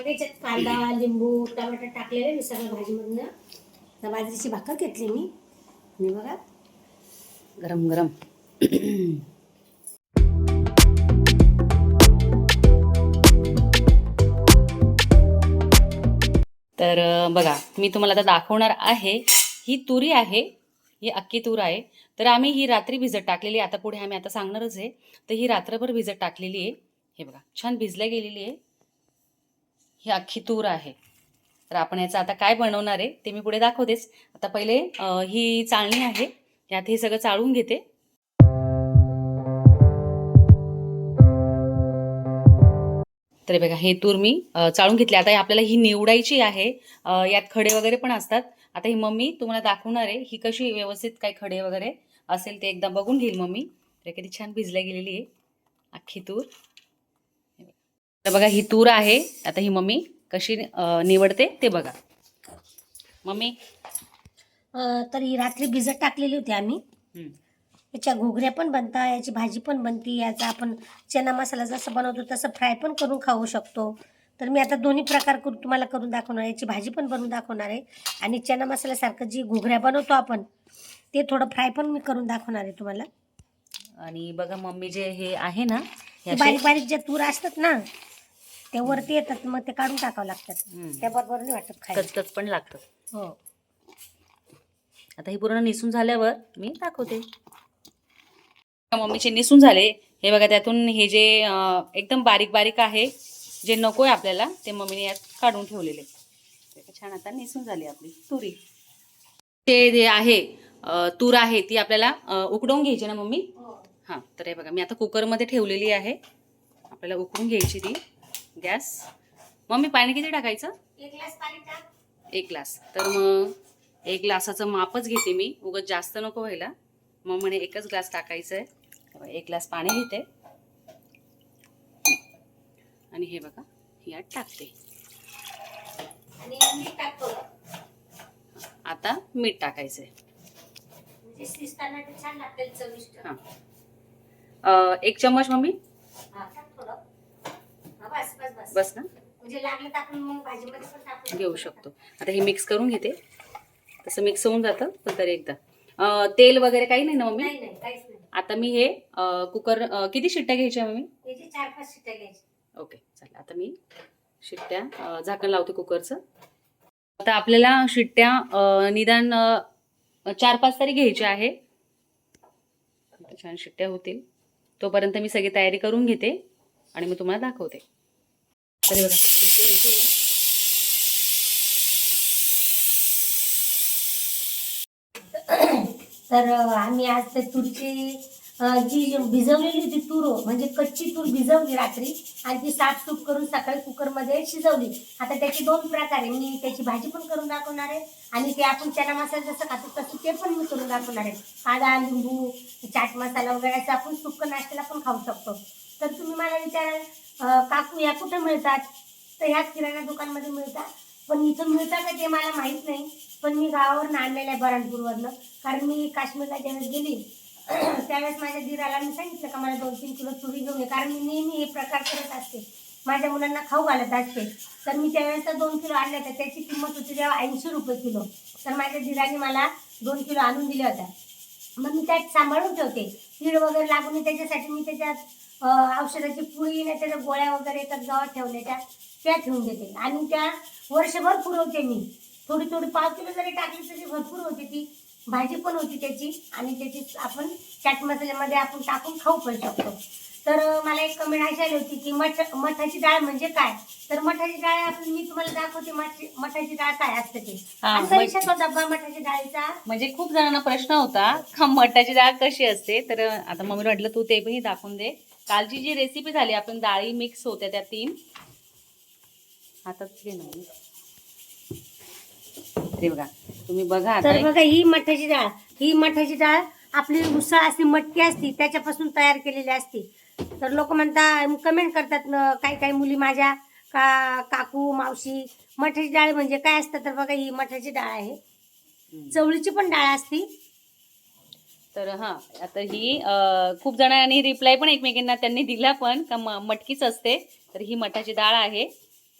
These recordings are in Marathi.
बघा कांदा लिंबू टमाटर टाकलेले मी सगळं भाजीमधनं. बाजरीची भाकर घेतली मी. आणि बघा गरम गरम. तर बघा मी तुम्हाला आता दाखवणार आहे. ही तुरी आहे ही अख्खी तूर आहे. तर आम्ही ही रात्री भिजत टाकलेली आहे. आता पुढे आम्ही आता सांगणारच आहे. तर ही रात्रभर भिजत टाकलेली आहे. हे बघा छान भिजल्या गेलेली आहे. ही अख्खी तूर आहे. तर आपण याचं आता काय बनवणार आहे ते मी पुढे दाखवतेच. आता पहिले ही चाळणी आहे. यात हे सगळं चाळून घेते. तर बघा हे तूर मी चाळून घेतले. आता हे आपल्याला ही निवडायची आहे. यात खडे वगैरे पण असतात. आता ही मम्मी तुम्हाला दाखवणार आहे. ही कशी व्यवस्थित काय खडे वगैरे असेल ते एकदा बघून घेईल मम्मी. तर किती छान भिजल्या गेलेली आहे. अख्खी तूर. तर बघा ही तूर आहे. आता ही मम्मी कशी निवडते ते बघा. मम्मी. तर ही रात्री भिजत टाकलेली होती आम्ही. याच्या घोगऱ्या पण बनतात याची भाजी पण बनते याचा आपण चना मसाला जसं बनवतो तसं फ्राय पण करून खाऊ शकतो. तर मी आता दोन्ही प्रकार करू तुम्हाला करून दाखवणार याची भाजी पण बनवून दाखवणार आहे. आणि चना मसाल्यासारखं जी घोगऱ्या बनवतो आपण ते थोडं फ्राय पण मी करून दाखवणार आहे तुम्हाला. आणि बघा मम्मी जे हे आहे ना बारीक बारीक ज्या तूर असतात ना ते वरती येतात मग ते काढून टाकावं लागतात. हं. त्याबरोबर नाही वाटत खायला. कचकच पण लागतं हो. आता ही पूर्ण निसून झाल्यावर मी दाखवते. मम्मीचे निसून झाले. हे बघा त्यातून हे जे अं, एकदम बारीक बारीक आहे जे नको आहे आपल्याला ते मम्मीने यात काढून ठेवलेले. छान आता निसून झाली आपली तुरी. ते जे आहे अं, तूर आहे ती आपल्याला अं, उकडवून घ्यायची ना मम्मी? हां. तर हे बघा मी आता कुकरमध्ये ठेवलेली आहे. आपल्याला उकडून घ्यायची ती. गॅस. मम्मी पाणी किती टाकायचं? एक ग्लास पाणी टाक. एक ग्लास. तर मग एक ग्लासाचं मापच घेते मी. उगाच जास्त नको व्हायला. मग म्हणे एकच ग्लास टाकायचं आहे एक ग्लास पाणी घेते. आणि हे बघा यात टाकते. आता मीठ टाकायचं आहे म्हणजे हां. एक चम्मच मम्मी? बस. ना? म्हणजे घेऊ शकतो. आता हे मिक्स करून घेते. तसं मिक्स होऊन जातं पण तरी एकदा. तेल वगैरे काही नाही ना मम्मी? आता मी हे कुकर किती शिट्ट्या घ्यायच्या मम्मी? चार पाच शिट्ट्या घ्यायची ओके चालेल आता मी शिट्ट्या झाकण लावते कुकरचं. आता आपल्याला शिट्ट्या निदान चार पाच तरी घ्यायच्या आहे. छान शिट्ट्या होतील. तोपर्यंत मी सगळी तयारी करून घेते आणि मी तुम्हाला दाखवते. तरी बघा इथे इथे तर आम्ही आज ते तुरची जी भिजवलेली होती तूर हो, म्हणजे कच्ची तूर भिजवली रात्री आणि ती साफसूफ करून सकाळी कुकरमध्ये शिजवली. आता त्याचे दोन प्रकार आहे. मी त्याची भाजी पण करून दाखवणार आहे आणि ते आपण चना मसाला जसं खातो तसं ते पण मी करून दाखवणार आहे. कांदा लिंबू चाट मसाला वगैरे असं आपण सुक्क नाश्त्याला पण खाऊ शकतो. तर तुम्ही मला विचाराल काकू या कुठं मिळतात? तर ह्याच किराणा दुकानमध्ये मिळतात. पण इथं मिळतात का ते मला माहीत नाही. पण मी गावावरून आणलेलं आहे बरणपूरवरनं कारण मी काश्मीरला ज्यावेळेस गेली त्यावेळेस माझ्या दिराला मी सांगितलं का मला दोन तीन किलो चुरी घेऊन ये. कारण मी नेहमी हे प्रकार करत असते. माझ्या मुलांना खाऊ घालत असते. तर मी त्यावेळेस तर दोन किलो आणल्या होत्या. त्याची किंमत होती तेव्हा ऐंशी रुपये किलो. तर माझ्या दिराने मला दोन किलो आणून दिल्या होत्या. मग मी त्यात सांभाळून ठेवते. कीड वगैरे लागू नये त्याच्यासाठी मी त्याच्यात औषधाची पुळी नाही त्याच्या गोळ्या वगैरे तर गावात ठेवल्या त्या त्या ठेवून देते. आणि त्या वर्षभर पुरवते मी. थोडी थोडी पाव किलो जरी टाकली तरी भरपूर होते ती. भाजी पण होती त्याची आणि त्याची आपण चाट मसाल्यामध्ये आपण टाकून खाऊ पण शकतो. तर मला एक कमेंट अशी आली होती की मठ मठाची डाळ म्हणजे काय? तर मठाची डाळ आपण मी तुम्हाला दाखवते मठ- मठाची डाळ काय असते ते. हा, मठ- डब्बा मठाची डाळीचा म्हणजे खूप जणांना प्रश्न होता का मटाची डाळ कशी असते? तर आता मम्मी म्हटलं तू ते पण दाखवून दे. कालची जी रेसिपी झाली आपण डाळी मिक्स होत्या त्या तीन. हातात घे ना. मम्मी. ते बघा तुम्ही बघा आता तर बघा ही मठाची डाळ ही मठाची डाळ आपली उसळ असते मटकी असती त्याच्यापासून तयार केलेली असते. तर लोक म्हणतात कमेंट करतात न, काही काही मुली माझ्या का काकू मावशी मठाची डाळ म्हणजे काय असतं तर बघा ही मठाची डाळ आहे. चवळीची पण डाळ असती. तर हा आता ही खूप जणांनी रिप्लाय पण एकमेकींना त्यांनी दिला पण का म- मटकीच असते. तर ही मठाची डाळ आहे.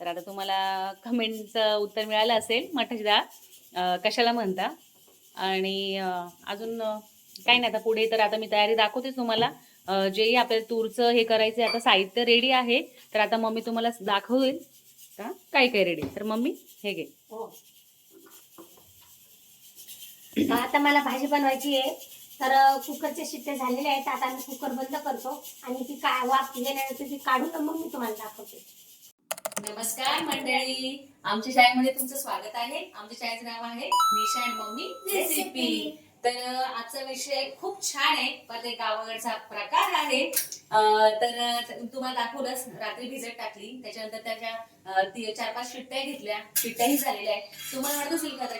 तर आता तुम्हाला कमेंटचं उत्तर मिळालं असेल मठाची डाळ. कशाला म्हणता? आणि अजून काही नाही आता पुढे तर आता मी तयारी दाखवते तुम्हाला. जेही आपल्याला तूरचं हे करायचं आता साहित्य रेडी आहे. तर आता मम्मी तुम्हाला दाखवेल का? काय काय रेडी तर मम्मी हे घे. हो. आता मला भाजी बनवायची आहे. तर कुकरचे शिट्टे झालेले आहेत. आता आम्ही कुकर बंद करतो. आणि ती का वाफ गेल्यानंतर ती काढून तर मग मी तुम्हाला दाखवते. नमस्कार मंडळी. आमच्या शाळेमध्ये तुमचं स्वागत आहे. आमच्या शाळेचं नाव आहे निशा अँड मम्मी रेसिपी. तर आजचा विषय खूप छान आहे. पण ते गावाकडचा प्रकार आहे. तर तुम्हाला दाखवलंच रात्री भिजत टाकली. त्याच्यानंतर त्याच्या चार पाच शिट्ट्या घेतल्या. शिट्ट्याही झालेल्या आहेत. तुम्हाला वाटत असेल का तर?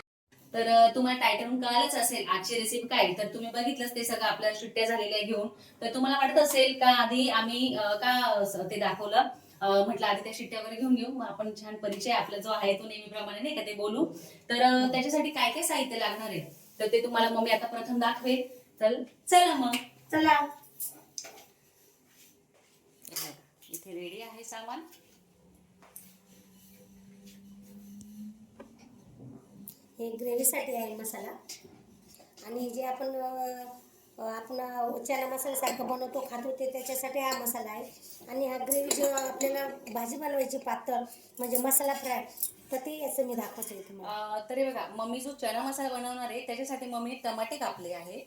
तुम्हाला टायटन कळालंच असेल आजची रेसिपी काय तर तुम्ही बघितलंच ते सगळं आपल्या शिट्ट्या झालेल्या घेऊन. तर तुम्हाला वाटत असेल का आधी आम्ही का ते दाखवलं? म्हटलं आधी त्या शिट्ट्या वगैरे घेऊन घेऊ. आपण छान परिचय आपला जो आहे तो नेहमीप्रमाणे नाही का ते बोलू. तर त्याच्यासाठी काय काय साहित्य लागणार आहे? तर ते तुम्हाला मम्मी आता प्रथम दाखवेल. चल चला मग. चला. इथे रेडी आहे सामान. हे ग्रेव्हीसाठी आहे मसाला. आणि जे आपण आपण चना मसाल्यासारखं बनवतो खातो ते त्याच्यासाठी हा मसाला आहे. आणि हा ग्रेव्ही जेव्हा आपल्याला भाजी बनवायची पातळ म्हणजे मसाला फ्राय तर ते याचं मी तुम्हाला अं, तरी बघा मम्मी जो चना मसाला बनवणार आहे त्याच्यासाठी मम्मी टमाटे कापले आहे.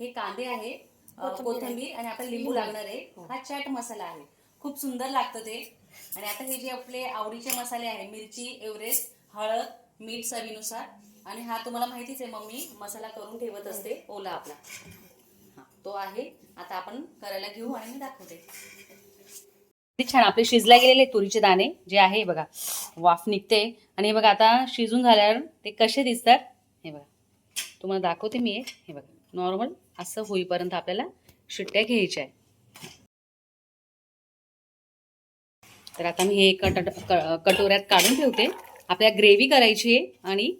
हे कांदे आहे अं, कोथिंबीर आणि आपला लिंबू लागणार आहे. हा चाट मसाला आहे. खूप सुंदर लागतं ते. आणि आता हे जे आपले आवडीचे मसाले आहे मिरची एव्हरेस्ट हळद मीठ चवीनुसार. आणि हा तुम्हाला माहितीच आहे मम्मी मसाला करून ठेवत असते ओला आपला. हा तो आहे. आता आपण करायला घेऊ आणि मी दाखवते. किती छान. आपले शिजल्या गेलेले तुरीचे दाणे जे आहे बघा. वाफ निघते. आणि हे बघा आता शिजून झाल्यावर ते कसे दिसतात हे बघा. तुम्हाला दाखवते मी एक. हे बघा नॉर्मल असं होईपर्यंत आपल्याला शिट्ट्या घ्यायच्या आहे तर आता मी हे कट कटोऱ्यात काढून ठेवते. आपल्याला ग्रेव्ही करायची आहे आणि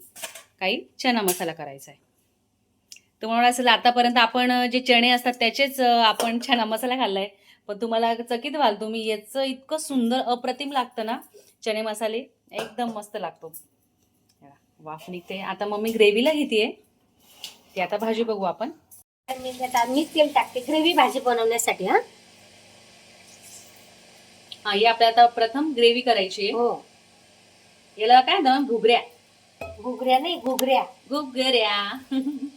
काही चना मसाला करायचा आहे. तुम्हाला असेल आतापर्यंत आपण जे चणे असतात त्याचेच आपण चना मसाला खाल्लाय. पण तुम्हाला चकित व्हाल तुम्ही याचं इतकं सुंदर अप्रतिम लागतं ना चणे मसाले एकदम मस्त लागतो. वाफ निघते. आता मम्मी ग्रेव्हीला घेते ती आता भाजी बघू आपण. मी तेल टाकते ग्रेव्ही भाजी बनवण्यासाठी हा. हा ही आपल्याला आता प्रथम ग्रेव्ही करायची आहे. हो. याला काय ना घुगऱ्या. घुगऱ्या नाही घुगऱ्या. घुगऱ्या.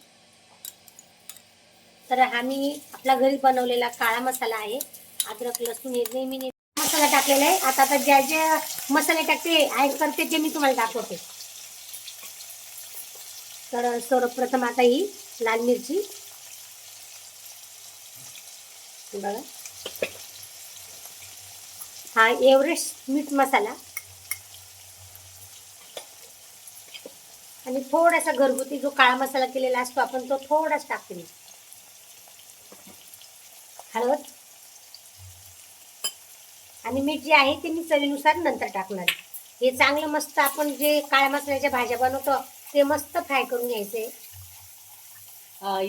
तर हा मी आपला घरी बनवलेला काळा मसाला आहे. अद्रक लसूण हे नेहमी नेहमी मसाला टाकलेला आहे. आता आता ज्या ज्या मसाले टाकते ऍड करते ते मी तुम्हाला दाखवते. तर सर्वप्रथम आता ही लाल मिरची. बघा. हा एव्हरेस्ट मीठ मसाला. आणि थोडासा घरगुती जो काळा मसाला केलेला असतो आपण तो थोडाच टाकते मी. हळद. आणि मीठ जे आहे ते मी चवीनुसार नंतर टाकणार. हे चांगलं मस्त आपण जे काळ्या मसाल्याच्या भाज्या बनवतो ते मस्त फ्राय करून घ्यायचे.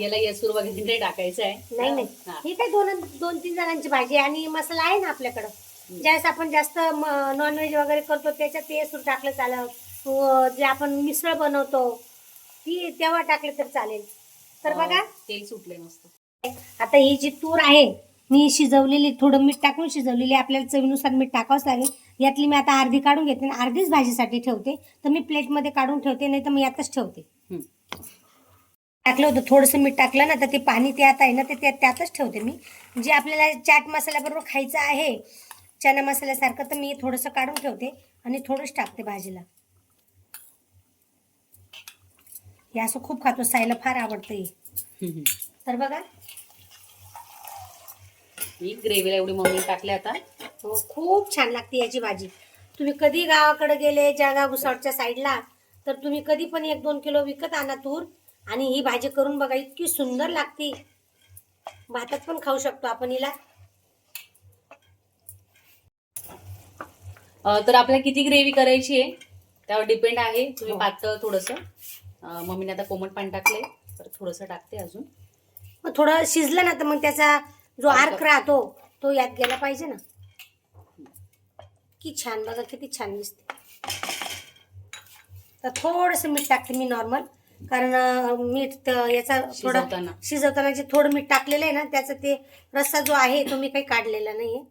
याला येसूर वगैरे नाही टाकायचं आहे. नाही नाही. हा. ही काय दोन दोन तीन जणांची भाजी आणि मसाला आहे ना आपल्याकडं. ज्यावेळेस आपण जास्त नॉनव्हेज वगैरे करतो त्याच्यात ते सूर टाकलं चालेल. जे आपण मिसळ बनवतो ती तेव्हा टाकले तर चालेल. तर बघा. अं, तेल सुटले मस्त. आता ही जी तूर आहे मी शिजवलेली थोडं मीठ टाकून शिजवलेली आपल्याला चवीनुसार मीठ टाकावंच लागेल. यातली मी आता अर्धी काढून घेते आणि अर्धीच भाजीसाठी ठेवते. तर मी प्लेटमध्ये काढून ठेवते नाही तर मी यातच ठेवते. टाकलं होतं थोडंसं मीठ टाकलं ना तर ते पाणी त्यात आहे ना ते त्या- त्यातच ठेवते मी. जे आपल्याला चाट मसाल्याबरोबर खायचं आहे चना मसाल्यासारखं तर मी थोडंसं काढून ठेवते आणि थोडंच टाकते भाजीला. हे असं खूप खातो सायला फार आवडतं हे. तर बघा मी ग्रेव्हीला एवढी मम्मी टाकले आता. हो खूप छान लागते याची भाजी. तुम्ही कधी गावाकडे गेले जळगाव भुसावळच्या साईडला तर तुम्ही कधी पण एक दोन किलो विकत आणा तूर. आणि ही भाजी करून बघा इतकी सुंदर लागते. भातात पण खाऊ शकतो आपण हिला. तर आपल्याला किती ग्रेव्ही करायची आहे त्यावर डिपेंड आहे. तुम्ही हो. पातळ थोडंसं. मम्मीने आता कोमट पाणी टाकले तर थोडंसं टाकते अजून. मग थोडं शिजलं ना तर मग त्याचा जो आर्क राहतो तो यात गेला पाहिजे ना. इतकी छान बघा किती छान दिसते. तर थोडंसं मीठ टाकते मी नॉर्मल कारण मीठ याचा थोडा शिजवताना. जे थोडं मीठ टाकलेलं आहे ना त्याचा ते रस्सा जो आहे तो मी काही काढलेला नाहीये.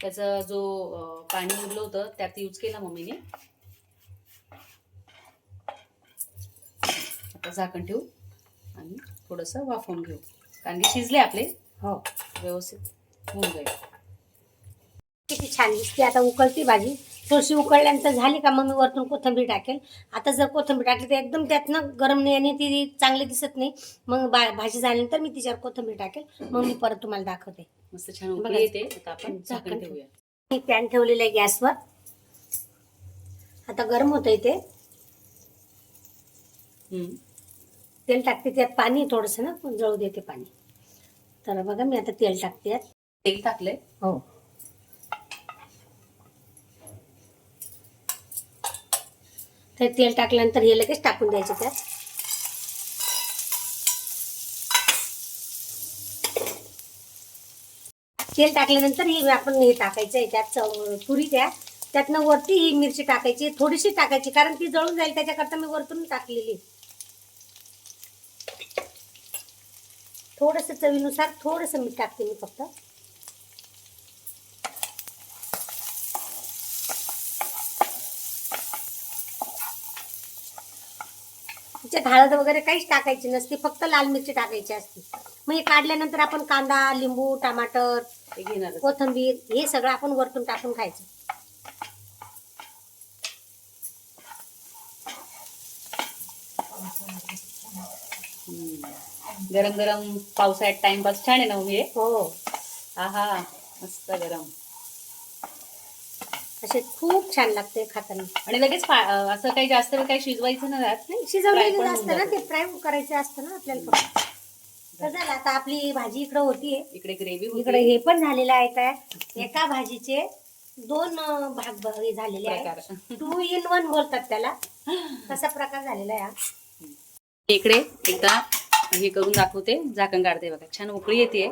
त्याचा जो पाणी उरलं होतं त्यात यूज केला मम्मीने. आता झाकण ठेवू. आणि थोडंसं वाफवून घेऊ. कांदे शिजले आपले. हो व्यवस्थित होऊन जाईल. किती छान दिसते. आता उकळती भाजी. थोडीशी उकळल्यानंतर झाली का मग मी वरतून कोथिंबीर टाकेल. आता जर कोथिंबीर टाकली तर एकदम त्यातनं गरम नाही आणि ती चांगली दिसत नाही. मग बा भाजी झाल्यानंतर मी तिच्यावर कोथिंबीर टाकेल. मग मी परत तुम्हाला दाखवते. मस्त छान बघा. उकळी येते. आता आपण झाकण झाकण ठेवूया. मी पॅन ठेवलेलं आहे गॅसवर. आता गरम होतं ते. तेल टाकते त्यात पाणी थोडंसं ना जळू देते पाणी. तर बघा मी आता तेल टाकते. यात तेल टाकलंय? हो. तर तेल टाकल्यानंतर हे लगेच टाकून द्यायचे त्यात. तेल टाकल्यानंतर हे आपण हे टाकायचं आहे त्यात तुरी त्या त्यातनं वरती ही मिरची टाकायची थोडीशी टाकायची कारण ती जळून जाईल त्याच्याकरता मी वरतून टाकलेली. थोडस चवीनुसार थोडस मीठ टाकते मी फक्त. त्याच्यात हळद वगैरे काहीच टाकायची नसते फक्त लाल मिरची टाकायची असते. मग हे काढल्यानंतर आपण कांदा लिंबू टमाटर कोथंबीर हे सगळं आपण वरतून टाकून खायचं. गरम गरम पावसाळ्यात टाइमपास छान आहे ना हे हो. आहा मस्त गरम. असे खूप छान लागते खाताना. आणि लगेच पा- अं, असं काही जास्त वेळ काही शिजवायचं नाही त्यात नाही? Fry शिजवलेलं असतं ना जातं. ते फ्राय करायचे असतं ना आपल्याला फक्त. तर झालं आता आपली भाजी इकडं होतीये इकडे ग्रेव्ही इकडे हे पण झालेलं आहे काय एका भाजीचे दोन अं, भाग ब- हे झालेले प्रकार. आहे टू इन वन बोलतात त्याला. तसा प्रकार झालेला आहे हा. इकडे एकदा हे करून दाखवते. झाकण काढते बघा. छान उकळी येते.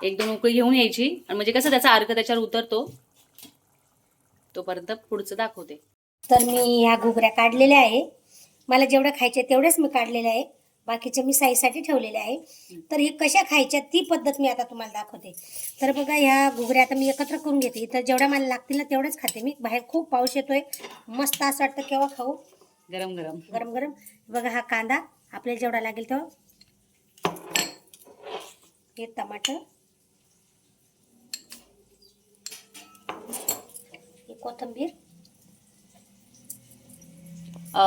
एक दोन उकळी घेऊन यायची. आणि म्हणजे कसं त्याचा अर्क त्याच्यावर उतरतो. तोपर्यंत पुढचं दाखवते. तर मी ह्या घुगऱ्या काढलेल्या आहे. मला जेवढं खायचे तेवढ्याच मी काढलेले आहे. बाकीचे मी साईसाठी ठेवलेले आहे. तर हे कशा खायच्या ती पद्धत मी आता तुम्हाला दाखवते. तर बघा ह्या घुगऱ्या आता मी एकत्र करून घेते. तर जेवढ्या मला लागतील ना तेवढेच खाते मी. बाहेर खूप पाऊस येतोय. मस्त असं वाटतं केव्हा खाऊ. गरम गरम गरम गरम बघा हा कांदा आपल्याला जेवढा लागेल तेव्हा हे टमाटर. हे कोथिंबीर.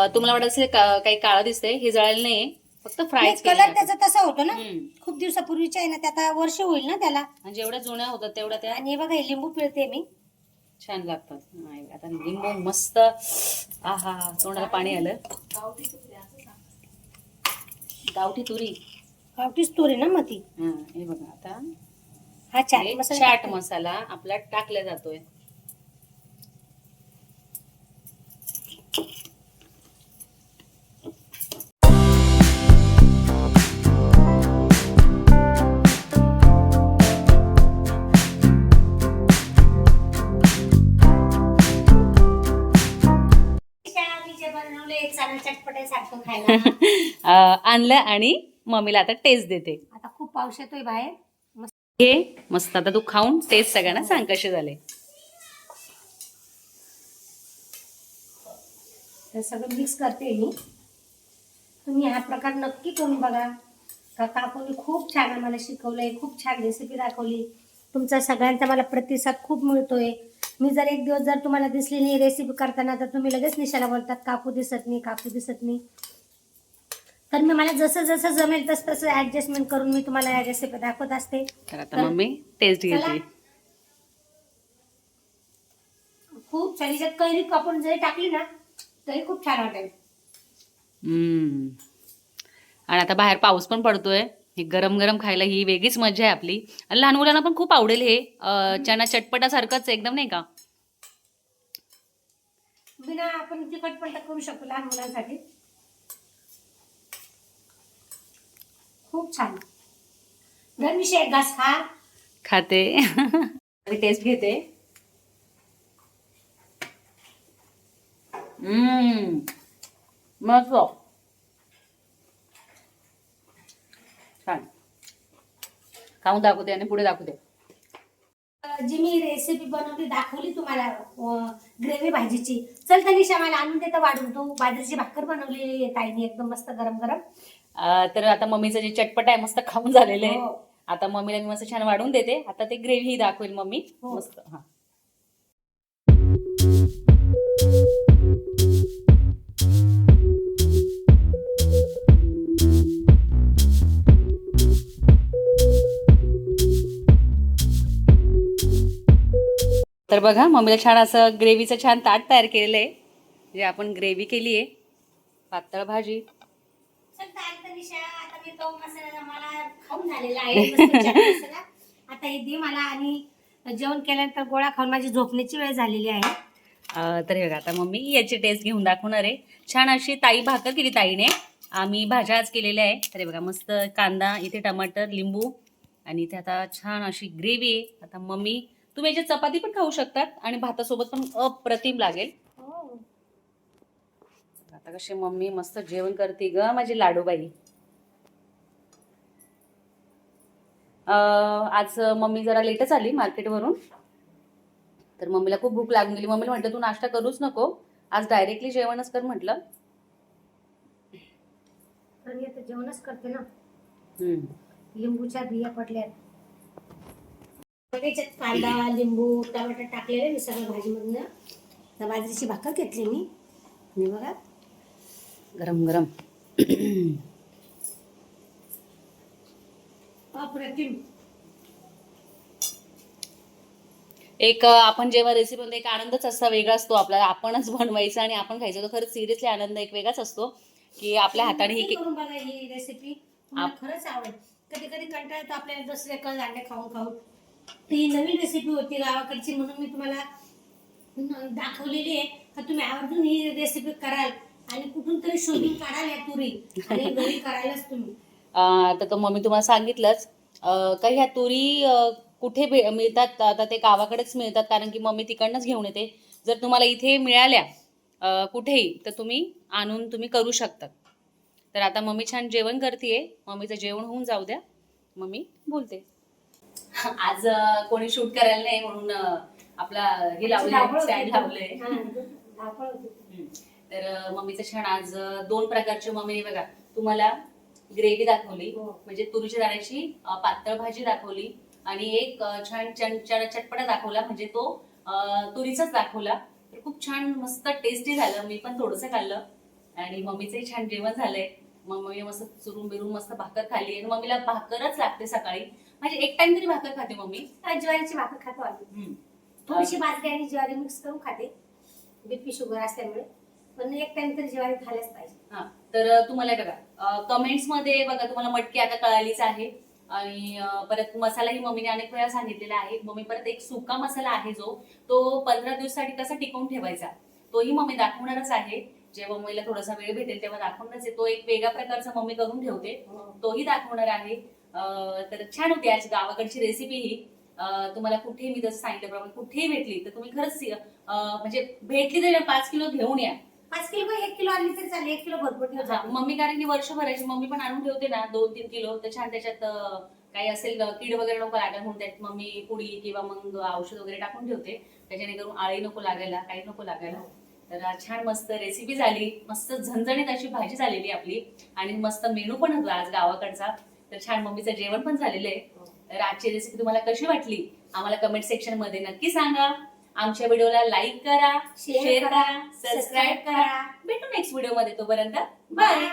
तुम्हाला वाटत असेल का- काही काळं दिसतंय हे जळायला नाही फक्त फ्राय कलर त्याचा तसा होतो ना. हम्म. खूप दिवसापूर्वीचा आहे ना ते आता वर्ष होईल ना त्याला. जेवढ्या जुन्या होतात तेवढ्या त्या आणि हे बघा हे लिंबू पिळते मी. छान लागतात. नाही, आता लिंबू मस्त आहा तोंडाला पाणी आलं. गावठी तुरी. गावठीच तूर ना मग ती? हा हे बघा आता. हा चाट मसाला चाट. मसाला आपला टाकला जातोय. खायला. आणलं आणि मम्मीला आता टेस्ट देते. आता खूप पाऊस येतोय बाहेर. मस्त हे मस्त आता तू खाऊन टेस्ट सगळ्यांना सांग कसे झाले. हे सगळं मिक्स करते मी. तुम्ही हा प्रकार नक्की करून बघा. का काकूनी खूप छान आम्हाला शिकवलंय खूप छान रेसिपी दाखवली. तुमचा सगळ्यांचा मला प्रतिसाद खूप मिळतोय. मी जर एक दिवस जर तुम्हाला दिसली नाही रेसिपी करताना तर तुम्ही लगेच निशाला बोलतात काकू दिसत नाही काकू दिसत नाही. तर मी मला जसं जसं जमेल तसं तसं ऍडजस्टमेंट करून मी तुम्हाला रेसिपी दाखवत असते. तर आता मम्मी टेस्ट चला. घेते. खूप छान. याच्यात कैरी कापून जरी टाकली ना तरी खूप छान वाटेल. हम्म. आणि आता बाहेर पाऊस पण पडतोय. हे गरम गरम खायला ही वेगळीच मजा आहे आपली. आणि लहान मुलांना पण खूप आवडेल हे चना चटपटासारखंच एकदम नाही का? बिना आपण तिखट पण करू शकतो लहान मुलांसाठी. खूप छान. धर्मिशे एक घास खा. खाते. टेस्ट घेते. मस्त. खाऊन दाखवते आणि पुढे दाखवते जी मी रेसिपी बनवली दाखवली तुम्हाला ग्रेव्ही भाजीची. चल तनिषा मला आणून देतं वाढून तू. बाजरीची भाकर बनवलेली आहे ताईने एकदम मस्त गरम गरम. तर आता मम्मीचं जे चटपट आहे मस्त खाऊन झालेलं आहे. हो. आता मम्मीला मी मस्त छान वाढून देते. आता ते ग्रेव्ही दाखवेल मम्मी. हो. मस्त हा. तर बघा मम्मीला छान असं ग्रेव्हीचं छान ताट तयार केलेलं आहे. जे आपण ग्रेव्ही केली आहे. पातळ भाजी. आता मी तो मसाला मला आणि जेवण केल्यानंतर गोळा खाऊन माझी झोपण्याची वेळ झालेली आहे. तर हे बघा आता मम्मी याची टेस्ट घेऊन दाखवणार आहे. छान अशी ताई भाकर केली ताईने. आम्ही भाज्या आज केलेल्या आहे. तर हे बघा मस्त कांदा इथे टमाटर लिंबू आणि इथे आता छान अशी ग्रेव्ही आहे. आता मम्मी तुम्ही याच्यात चपाती पण खाऊ शकतात आणि भातासोबत पण अप्रतिम लागेल. हो. आता कशी मम्मी मस्त जेवण करते ग माझी लाडूबाई. अं, आज मम्मी जरा लेटच आली मार्केटवरून. तर मम्मीला खूप भूक लागून गेली. मम्मीला म्हटलं तू नाश्ता करूच नको. आज डायरेक्टली जेवणच कर म्हटलं. जेवणच करते ना. हम्म. लिंबूच्या बिया पडल्यात. त्याच्यात कांदा लिंबू टमाटर टाकलेले मी सगळं भाजीमधनं. बाजरीची भाकर घेतली मी. आणि बघा गरम गरम. अप्रतिम एक आपण जेव्हा रेसिपी बनतो एक आनंदच असा वेगळा असतो आपल्याला. आपणच बनवायचा आणि आपण खायचं. तर खरंच सिरियसली आनंद एक वेगळाच असतो. की आपल्या हाताने ही बघा ही रेसिपी खरंच आवड कधी कधी कंटाळा येतो आपल्याला दुसरे कळ अंडे खाऊन खाऊन. ही नवीन रेसिपी होती गावाकडची म्हणून मी तुम्हाला दाखवलेली आहे. का तुम्ही आवर्जून ही रेसिपी कराल आणि कुठून तरी शोधून काढाल या तुरी. आणि घरी करायलाच तुम्ही. आता तर मम्मी तुम्हाला सांगितलंच. अं, काही ह्या तुरी कुठे मिळतात? आता ते गावाकडेच मिळतात कारण की मम्मी तिकडनंच घेऊन येते. जर तुम्हाला इथे मिळाल्या कुठेही तर तुम्ही आणून तुम्ही करू शकतात तर आता मम्मी छान जेवण करते मम्मीचं जेवण होऊन जाऊ द्या. मम्मी बोलते. आज कोणी शूट करायला नाही म्हणून आपला हे लावलं. स्टँड लावलंय. हा. तर मम्मीचं छान आज दोन प्रकारची मम्मीने बघा. तुम्हाला ग्रेव्ही दाखवली हो. म्हणजे तुरीच्या दाण्याची पातळ भाजी दाखवली आणि एक छान चटपटा दाखवला म्हणजे तो तुरीचाच दाखवला. तर खूप छान मस्त टेस्टी झालं. मी पण थोडंसं खाल्लं आणि मम्मीचंही छान जेवण झालंय. मग मम्मी मस्त चुरून बिरून मस्त भाकर खाल्ली आणि मम्मीला भाकरच लागते सकाळी. म्हणजे एक टाइम तरी भाकर खाते मम्मी. हा, ज्वारीची भाकर खातो आम्ही. हम्म. थोडीशी बाजरी आणि ज्वारी मिक्स करून खाते. बीपी शुगर असल्यामुळे. पण एक टाइम तरी ज्वारी खायलाच पाहिजे. हा तर अ, तुम्हाला हे बघा. कमेंट्समध्ये बघा तुम्हाला मटकी आता कळालीच आहे. आणि अ, परत मसालाही मम्मीने अनेक वेळा सांगितलेला आहे. मम्मी परत एक सुका मसाला आहे जो तो पंधरा दिवसासाठी कसा टिकवून ठेवायचा? तोही मम्मी दाखवणारच आहे. जेव्हा मम्मीला थोडासा वेळ भेटेल तेव्हा दाखवणारच आहे. तो एक वेगळ्या प्रकारचा मम्मी करून ठेवते. तोही दाखवणार आहे. तर छान होती आज गावाकडची रेसिपी ही. तुम्हाला कुठेही मी जसं सांगितल्याप्रमाणे कुठेही भेटली तर तुम्ही खरंच म्हणजे भेटली तर पाच किलो घेऊन या. पाच किलो एक किलो आणली तरी चालेल एक किलो भरपूर जातो. मम्मी कारण की वर्षभराची मम्मी पण आणून ठेवते ना दोन तीन किलो तर छान त्याच्यात काही असेल कीड वगैरे नको लागायला म्हणून त्यात मम्मी पुडी किंवा मग औषध वगैरे टाकून ठेवते. त्याच्याने करून आळी नको लागायला काही नको लागायला. तर छान मस्त रेसिपी झाली. मस्त झणझणीत अशी भाजी झालेली आपली. आणि मस्त मेनू पण होता आज गावाकडचा. तर छान मम्मीचं जेवण पण झालेलं आहे. तर आजची रेसिपी तुम्हाला कशी वाटली? आम्हाला कमेंट सेक्शनमध्ये नक्की सांगा. आमच्या व्हिडिओला लाईक करा शेअर करा सबस्क्राईब करा. भेटू नेक्स्ट व्हिडिओमध्ये तोपर्यंत. बाय